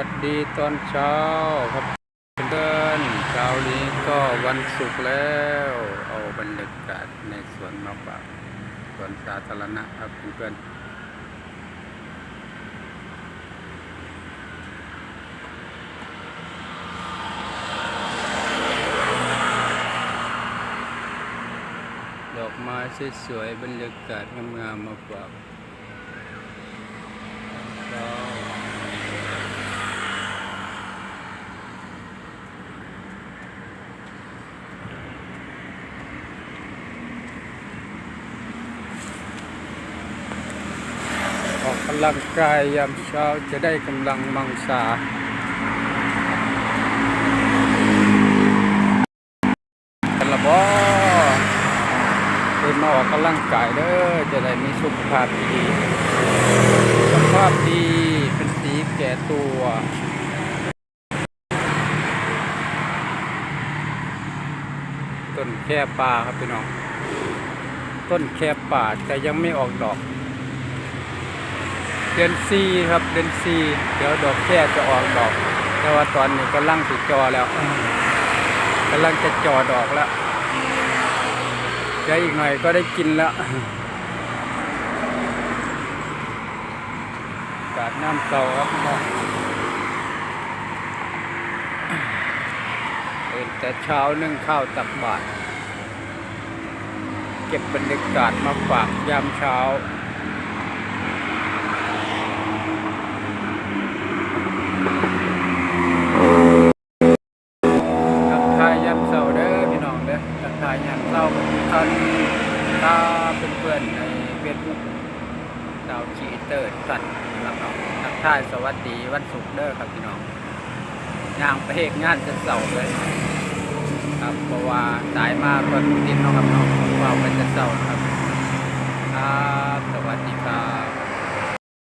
วัสดีตอนเช้าครับเพื่อนเช้านี้ก็วันศุกร์แล้ว เอาบรรยากาศในสวนมาฝากสวนสาธารณะครับเพื่อนดอกไม้สวยๆบรรยากาศงามๆมาฝากเช้า ออกกำลังกายยามเช้าจะได้กำลังมังสากันละบอเป็นมาออกกำลังกายเด้อจะได้มีสุขภาพดีสุขภาพดีเป็นสีแก่ตัวต้นแค่ป่าครับพี่น้อง ต้นแค่ป่าแต่ยังไม่ออกดอก เดือนซีครับเดือนซีเดี๋ยวดอกแค่จะออกดอก แต่ว่าตอนนี้กำลังสิจอแล้วกำลังจะจอดอกแล้วเดี๋ยวอีกหน่อยก็ได้กินแล้วกาดน้ำเตาครับพี่น้องตื่นแต่เช้านึ่งข้าวตักบาตรเก็บบรรยากาศมาฝากยามเช้า ทักทายยามเช้าเด้อพี่น้องเด้อทักทายยามเช้าตอนตาเพื่อนๆในเฟซบุ๊กดาวจีเตอร์สัตว์ครับเนาะทักทายสวัสดีวันศุกร์เด้อครับพี่น้องย่างไปเฮกงานจะเสาร์เลยครับเพราะว่าสายมาเปิดติดเนาะครับน้องว่าเป็นจะเสาร์ครับ